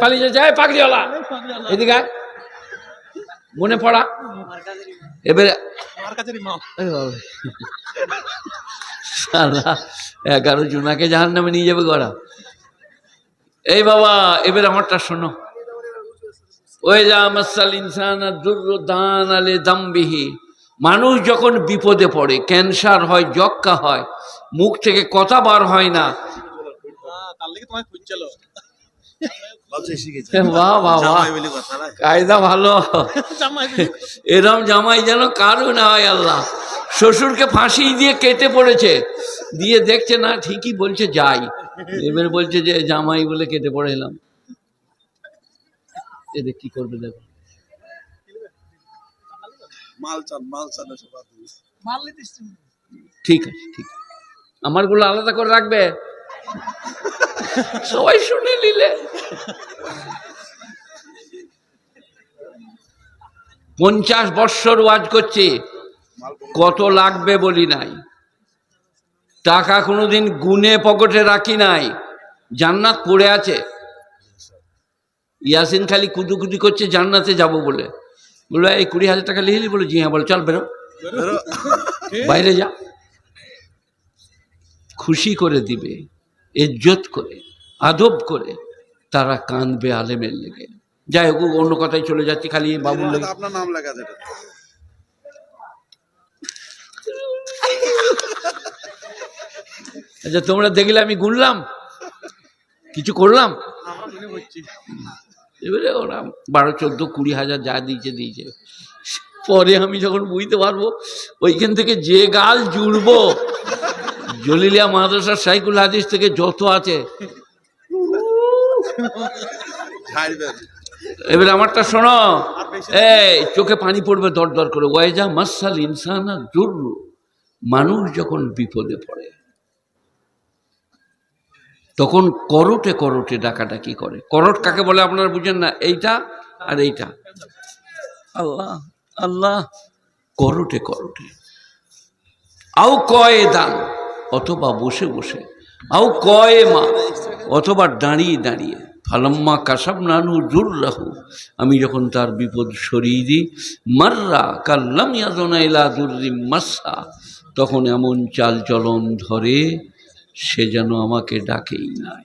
পালিয়ে পাগড়িওয়ালা। এদিকে মনে পড়া। এবারে এগারো জনাকে জাহান নামে নিয়ে যাবে গড়া। এই বাবা এবার আমারটা শোনো। মানুষ যখন বিপদে পড়ে ক্যান্সার হয় যক্কা হয় মুখ থেকে কথা বার হয় না তার লেগে তোমায় খুঁজছিল বাহ বাহ বাহ। কায়দা ভালো। এরম জামাই যেন কারও না হয় আল্লাহ। শ্বশুরকে ফাঁসি দিয়ে কেটে পড়েছে। দিয়ে দেখছে না ঠিকই বলছে যাই। এবার বলছে যে জামাই বলে কেটে পড়ে এলাম। এদের কি করবে দেখো। ঠিক আছে ঠিক আছে। আমারগুলো আলাদা করে রাখবে? সবাই শুনে নিলে। পঞ্চাশ বৎসর ওয়াজ করছে কত লাগবে বলি নাই। টাকা কোনোদিন গুনে পকেটে রাখি নাই জান্নাত পড়ে আছে। ইয়াসিন খালি কুদুকুদি করছে জান্নাতে যাব বলে। বলল এই কুড়ি হাজার টাকা লিখলি বলে জি হ্যাঁ বলে চল বেরো। বাইরে যা। খুশি করে দিবে। ইজ্জত করে আদব করে তারা কাঁদবে আলেমের লেগে। যাই হোক অন্য কথায় চলে যাচ্ছি খালি বাবুর লেগে। আপনার নাম লেখা আছে আচ্ছা তোমরা দেখলে আমি গুনলাম? কিছু করলাম? এবারে ওরা বারো চোদ্দ কুড়ি হাজার যা দিয়েছে দিয়েছে। পরে আমি যখন বুঝতে পারব ওইখান থেকে যে গাল জুড়বো জলিলিয়া মাদ্রাসার সাইকুল হাদিস থেকে যত আছে। এবার আমারটা শোনো। এই চোখে পানি পড়বে দর দর করে। ওয়াইজা মাসাল ইনসান দুর্রু মানুষ যখন বিপদে পড়ে তখন করটে করটে ডাকাডাকি করে। করট কাকে বলে আপনারা বুঝেন না? এইটা আর এইটা। আল্লাহ আল্লাহ। করটে করটে। আও কয়ে দান অথবা বসে বসে। আও কয়ে মা, অথবা দাঁড়িয়ে দাঁড়িয়ে, ফালাম্মা কাসাব নানু জুর রাহু আমি যখন তার বিপদ সরিয়ে দিই, মাররা কাল্লাম ইয়াদনা এলা দুর্রি মাসা তখন এমন চাল চলন ধরে, সে যেন আমাকে ডাকেই নাই।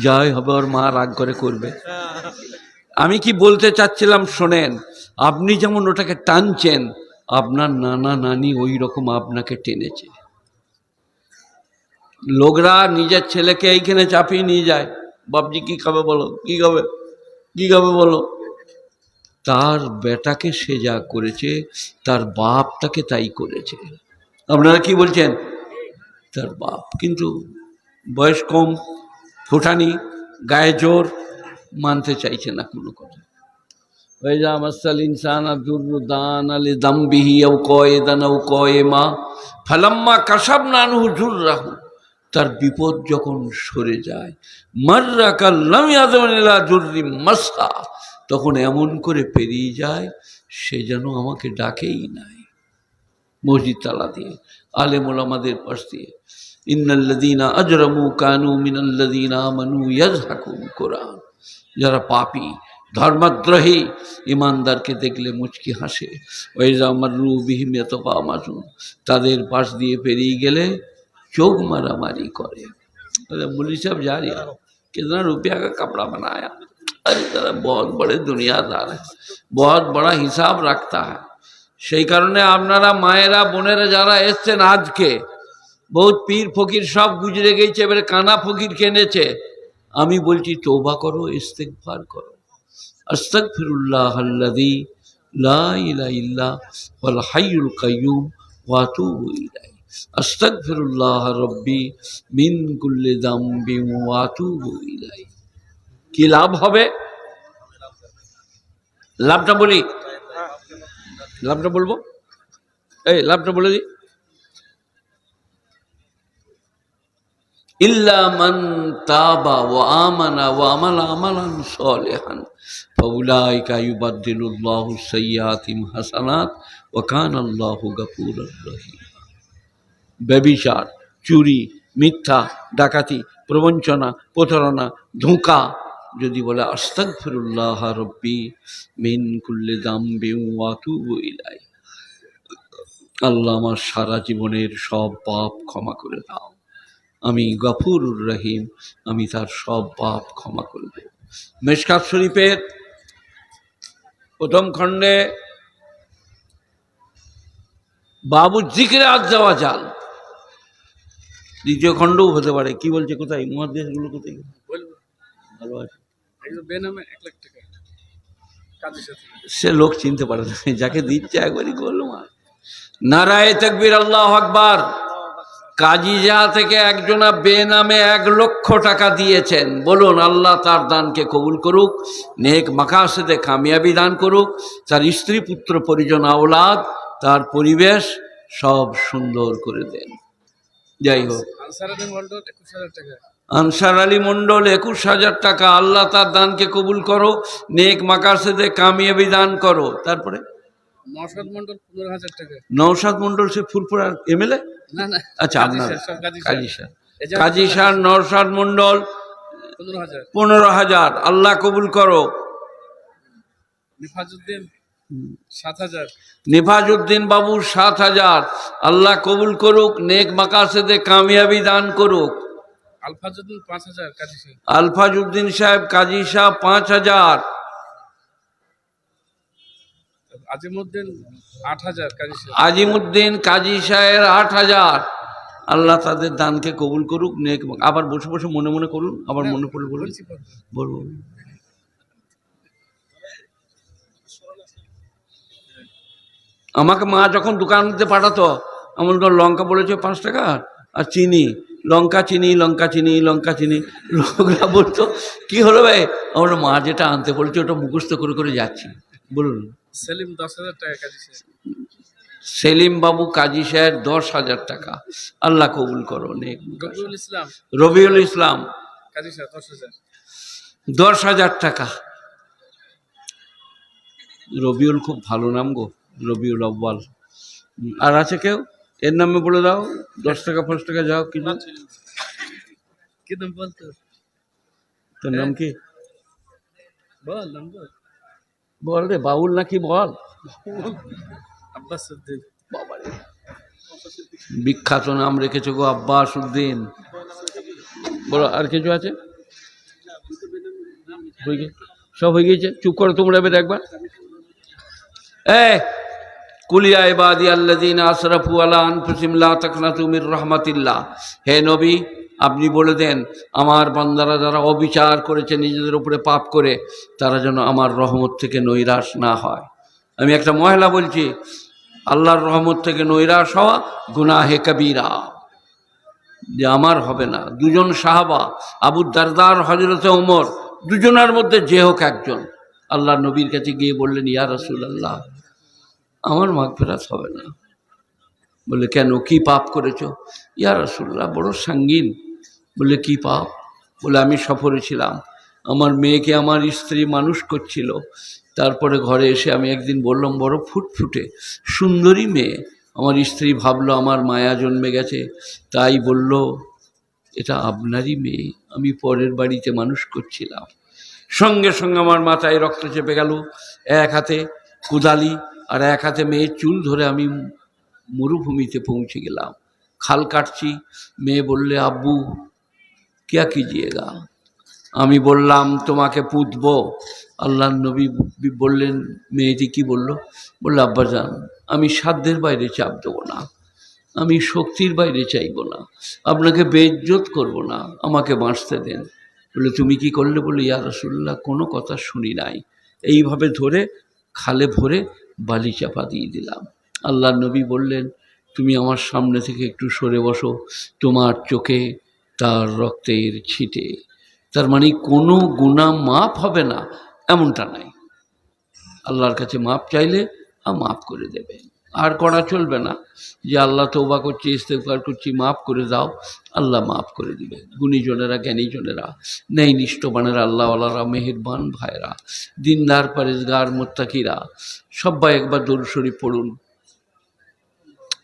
যাই হবে, ওর মা রাগ করে করবে। আমি কি বলতে চাচ্ছিলাম, শোনেন, আপনি যেমন ওটাকে টানছেন, আপনার নানা নানি ওই রকম আপনাকে টেনেছে। লোকরা নিজের ছেলেকে এইখানে চাপিয়ে নিয়ে যায়। বাপজি কি খাবে বলো? কি খাবে? কি খাবে বলো? তার বেটাকে সে যা করেছে, তার বাপ তাকে তাই করেছে। আপনারা কি বলছেন? তার বাপ। কিন্তু বয়স কম ফুটানি গায়ে জোর, মানতে চাইছে না কোনো কথা। ওইজা মাসাল ইনসান দুর্দান আলে দাম্বিহি ও কয়ে দান ও কয়ে মা, ফালাম্মা কাসাব নানহু জুর রাহু তার বিপদ যখন সরে যায়, মার্রা কাল্লাম ইয়াদমিলা জুর্রি মাসা তখন এমন করে পেরিয়ে যায়, সে যেন আমাকে ডাকেই নাই। মসজিদ তালা দিয়ে, আলেমুল আমাদের পাশ দিয়ে ইন্নাল্লাদিনা আজরামু কানু মিনাল্লাদিনা আমানু ইয়াজহাকুম কোরআন যারা পাপী ধর্মদ্রোহী ইমানদারকে দেখলে মুচকি হাসে ওই আমার রু বিহিমিয়ত মাসুন তাদের পাশ দিয়ে পেরিয়ে গেলে चोग मारामारी करे अरे मुली साहब जा रही है कितना रुपया का कपड़ा बनाया अरे तरह बहुत बड़े दुनियादार है बहुत बड़ा हिसाब রাখতা है সেই কারণে আপনারা মায়েরা বোনেরা যারা এসছেন আজকে বহুত পীর, ফকির সব গুজরে গেছে এবারে কানা ফকির কেনেছে আমি বলছি তৌবা করো ইস্তেকবার করো। আস্তাগফিরুল্লাহ আল্লাযী লা ইলাহা ইল্লা ওয়াল হাইয়ুল কাইয়্যুম ওয়া আতুবু ইলাইহি। আস্তাগফিরুল্লাহ রব্বি মিন কুল্লি যামবি ওয়া আতুবু ইলাইহি। কি লাভ হবে? লাভটা বলি। লাভটা বলব? এই বলে দিই। তাবা সাইয়্যাতিহিম হাসানাত আল্লাহু ব্যবিচার, চুরি, মিথ্যা, ডাকাতি, প্রবঞ্চনা, প্রতারণা, ধোঁকা, যদি বলে আস্তাক ফিরুল্লাহ রব্বি মিন কুল্লে দাম আল্লাহ আমার সারা জীবনের সব পাপ ক্ষমা করে দাও। আমি গফুরুর রহিম আমি তার সব পাপ ক্ষমা করব। মেশকাত শরীফের প্রথম খণ্ডে বাবু জিকিরে আজ যাওয়া জাল দ্বিতীয় খণ্ডও হতে পারে কি বলছে কোথায়? মহাদেশগুলো কোথায়? ভালো আছে। সে লোক চিনতে পারে না যাকে দিচ্ছে একবারই করল মা। নারায় তকবির আল্লাহ আকবার। কাজিজা থেকে একজনা বেনামে এক লক্ষ টাকা দিয়েছেন। বলুন আল্লাহ তার দানকে কবুল করুক নেক মাকাসেদে কামিয়াবি দান করুক তার স্ত্রী পুত্র পরিজন আওলাদ তার পরিবেশ সব সুন্দর করে দেন। যাই হোক। আনসার আলী মন্ডল একুশ হাজার টাকা। মণ্ডল একুশ হাজার টাকা। আল্লাহ তার দানকে কবুল করো নেক মাকাসেদে কামিয়াবি দান করো। তারপরে? নশাদ মন্ডল পনেরো হাজার টাকা। নৌসাদ মণ্ডল সে ফুরফুরার এমএলএ? না না আচ্ছা কাজী আপনার কাজী স্যার। কাজী স্যার। নৌসাদ মণ্ডল পনেরো হাজার। আল্লাহ কবুল করো। নিফাজুদ্দিন সাত হাজার। নিফাজউদ্দিন বাবু সাত হাজার। আল্লাহ কবুল করুক নেক মাকাসেদে কামিয়াবি দান করুক। আলফাজুদ্দিন পাঁচ হাজার কাজী স্যার। আলফাজউদ্দিন সাহেব কাজী সাহ পাঁচ হাজার। আজিমুদ্দিন আট হাজার কাজী সাহের আট হাজার। আল্লাহ তাদের দানকে কবুল করুক নেক আবার বসে বসে মনে মনে করুন আবার মনে পড়লে বলুন। বলুন আমাকে মা যখন দোকানতে পাঠাতো আমার লঙ্কা বলেছে পাঁচ টাকা আর চিনি লঙ্কা চিনি লঙ্কা চিনি লঙ্কা চিনি লোকরা বলতো কি হলো ভাই আমার মা যেটা আনতে বলেছে ওটা মুখস্থ করে করে যাচ্ছি। বলুন। সেলিম দশ হাজার টাকা কাজী সেলিম বাবু কাজী সাহেব দশ হাজার টাকা। আল্লাহ কবুল করো রবিউল ইসলাম। রবিউল ইসলাম। কাজী স্যার দশ হাজার। দশ হাজার টাকা। রবিউল খুব ভালো নাম গো রবিউল আব্বাল আর আছে কেউ? এর নামে বলে দাও দশ টাকা পাঁচ টাকা যাও কি নাম কি নাম বলতো? তোর নাম কি? বল নাম বল। বল রে বাউল নাকি বল? আব্বাস উদ্দিন বাবারে বিখ্যাত নাম রেখেছো গো আব্বাস উদ্দিন বলো আর কিছু আছে? হয়ে গেছে সব হয়ে গিয়েছে? চুপ করো তোমরা এবার একবার। এ কুলিয়া ইবাদি আল্লাদিন আসরাফু আলা আনফুসিম লা তাকনাতু মির রাহমাতিল্লাহ। হে নবী আপনি বলে দেন, আমার বান্দারা যারা অবিচার করেছে নিজেদের উপরে পাপ করে, তারা যেন আমার রহমত থেকে নৈরাশ না হয়। আমি একটা মহিলা বলছি, আল্লাহর রহমত থেকে নৈরাশ হওয়া গুনাহে কবিরা। যে আমার হবে না, দুজন সাহাবা, আবু দারদার হজরতে ওমর, দুজনের মধ্যে যে হোক একজন। আল্লাহ নবীর কাছে গিয়ে বললেন, ইয়া রসুল আল্লাহ আমার মাগফেরাত হবে না। বলে, কেন, কি পাপ করেছ? ইয়া রসুল্লাহ বড় সাঙ্গীন। বলে, কি পাপ? বলে, আমি সফরে ছিলাম। আমার মেয়েকে আমার স্ত্রী মানুষ করছিল। তারপরে ঘরে এসে আমি একদিন বললাম, বড় ফুটফুটে, সুন্দরী মেয়ে। আমার স্ত্রী ভাবলো, আমার মায়া জন্মে গেছে। তাই বলল, এটা আপনারই মেয়ে। আমি পরের বাড়িতে মানুষ করছিলাম। সঙ্গে সঙ্গে আমার মাথায় রক্ত চেপে গেল। এক হাতে কুদালি আর এক হাতে মেয়ের চুল ধরে আমি মরুভূমিতে পৌঁছে গেলাম। খাল কাটছি। মেয়ে বললে, আব্বু क्या कीजिएगा আমি বললাম তোমাকে পুতব আল্লাহ নবী বি- বললেন মেয়েটি কি বলল বললো আব্বাজান আমি সাধ্যের বাইরে চাপ দেবো না আমি শক্তির বাইরে চাইব না আপনাকে বেজ্জত করব না আমাকে বাঁচতে দেন বলে তুমি কি করলে বলে ইয়া রসুল্লাহ কোনো কথা শুনি নাই এইভাবে ধরে খালে ভরে বালি চাপা দিয়ে দিলাম আল্লাহ নবী বললেন তুমি আমার সামনে থেকে একটু সরে বসো তোমার চোখে তার রক্তের ছিটে। তার মানে কোনো গুণা মাপ হবে না, এমনটা নাই। আল্লাহর কাছে মাপ চাইলে মাফ করে দেবে। আর করা চলবে না যে, আল্লাহ তৌবা করছি ইস্তেফার করছি, মাফ করে দাও, আল্লাহ মাফ করে দিবে। গুণীজনেরা, জ্ঞানীজনেরা নেই নিষ্ঠবানেরা আল্লাহওয়ালারা, মেহেরবান ভাইরা দিনদার, পারেজগার, মোত্তাকিরা সবাই একবার দরুদ শরীফ পড়ুন।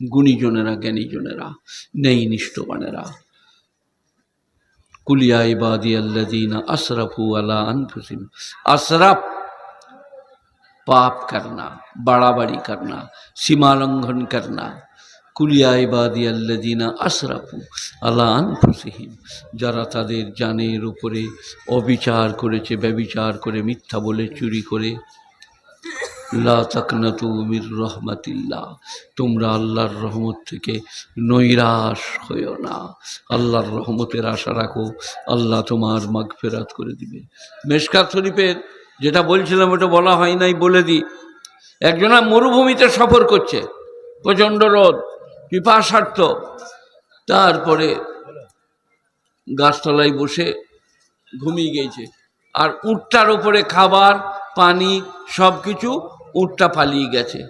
গুণীজনেরা জ্ঞানীজনেরা নেই নিষ্ঠবানেরা কুলিয়া ইবাদি আল্লাদিনা আসরাফু আলা আনফুসিম আসরাফ पाप करना बड़ाबड़ी करना सीमा लंघन करना কুলিয়া ইবাদি আল্লাদিনা আশরাফু আলা আনফুসিহিম যারা তাদের জানের উপরে অবিচার করেছে ব্যবিচার করে মিথ্যা বলে চুরি করে লা তোমরা আল্লাহর রহমত থেকে নৈরাশ হইও না। আল্লাহর রহমতের আশা রাখো, আল্লাহ তোমার মাগফেরাত করে দিবে। মেশকাত শরীফের যেটা বলছিলাম, ওটা বলা হয় নাই বলে দিই। একজনা মরুভূমিতে সফর করছে, প্রচণ্ড রোদ, পিপাসার্থ। তারপরে গাছতলায় বসে ঘুমিয়ে গিয়েছে। আর উটটার উপরে খাবার, পানি সব কিছু উটটা পালিয়ে গেছে।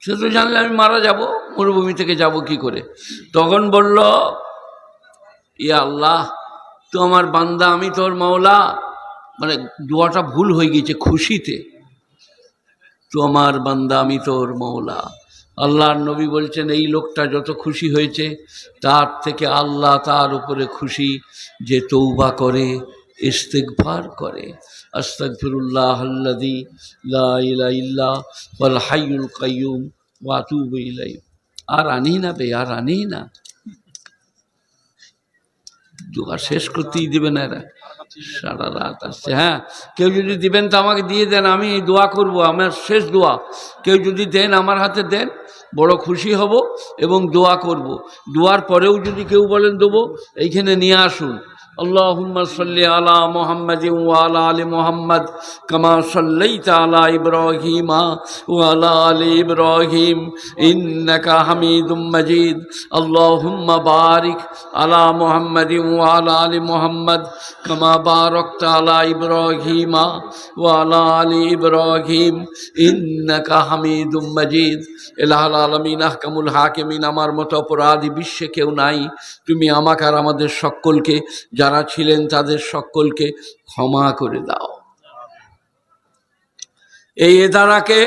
সে তো জানলে আমি মারা যাব, মরুভূমি থেকে যাব কি করে? তখন বলল, ইয়া আল্লাহ, তো আমার বান্দা, আমি তোর মাওলা। মানে দোয়াটা ভুল হয়ে গিয়েছে খুশিতে। তো আমার বান্দা, আমি তোর মাওলা। আল্লাহর নবী বলছেন, এই লোকটা যত খুশি হয়েছে, তার থেকে আল্লাহ তার উপরে খুশি যে তৌবা করে ইস্তেকভার করে। আস্তাগফিরুল্লাহ আল্লাদি লা ইলা ইল্লা ওয়াল হাইয়ুল কাইয়ুম ওয়া আতুবু ইলাই আর আনি না বে, আর আনি না। দোয়া শেষ করতেই দেবে না এরা। সারা রাত আসছে। হ্যাঁ কেউ যদি দিবেন তো আমাকে দিয়ে দেন, আমি দোয়া করব, আমার শেষ দোয়া। কেউ যদি দেন, আমার হাতে দেন, বড় খুশি হব এবং দোয়া করব। দোয়ার পরেও যদি কেউ বলেন দেবো, এইখানে নিয়ে আসুন। اللهم صل على محمد وعلى ال محمد كما صليت على ابراهيم وعلى ال ابراهيم انك حميد مجيد اللهم بارك على محمد وعلى ال محمد كما باركت على ابراهيم وعلى ال ابراهيم انك حميد مجيد এলাহাল আলমিন আহকামুল হাকিমিন আমার মতো অপরাধী বিশ্বে কেউ নাই তুমি আমাকে আর আমাদের সকলকে যারা ছিলেন তাদের সকলকে ক্ষমা করে দাও। এই এদারাকে,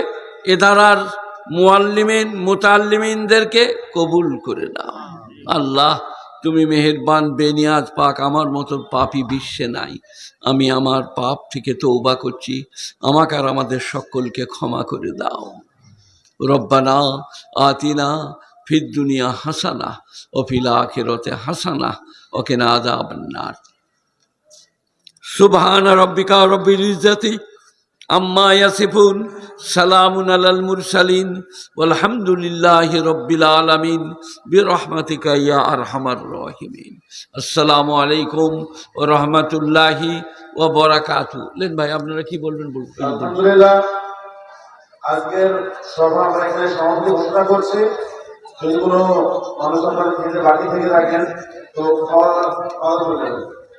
এদারার মুয়াল্লিমিন মুতাল্লিমিনদেরকে কবুল করে দাও আল্লাহ, তুমি মেহেরবান বেনিয়াজ পাক আমার মতো পাপি বিশ্বে নাই। আমি আমার পাপ থেকে তৌবা করছি। আমাকে আর আমাদের সকলকে ক্ষমা করে দাও। রব্বানা আতিনা ফির দুনিয়া হাসানা ও ফিল আখিরতে হাসানা ওকে না আদাবন্নার সুবহান রব্বিকা রব্বিল ইজ্জতি আম্মা ইয়াসিফুন, সালামুন আলাল মুরসালিন আলহামদুলিল্লাহি রব্বিল আলামিন, বিরহমাতিকা ইয়া আরহামার রাহিমিন। আসসালামু আলাইকুম ওয়া রাহমাতুল্লাহি ওয়া বারাকাতু লেন ভাই, আপনারা কি বলবেন বলুন। আলহামদুলিল্লাহ, আজকের সভা আমরা এখানে সমাপ্তি ঘোষণা করছি। কোনো মানুষ আপনার বাকি থেকে রাখেন তো খাওয়া খাওয়া করবেন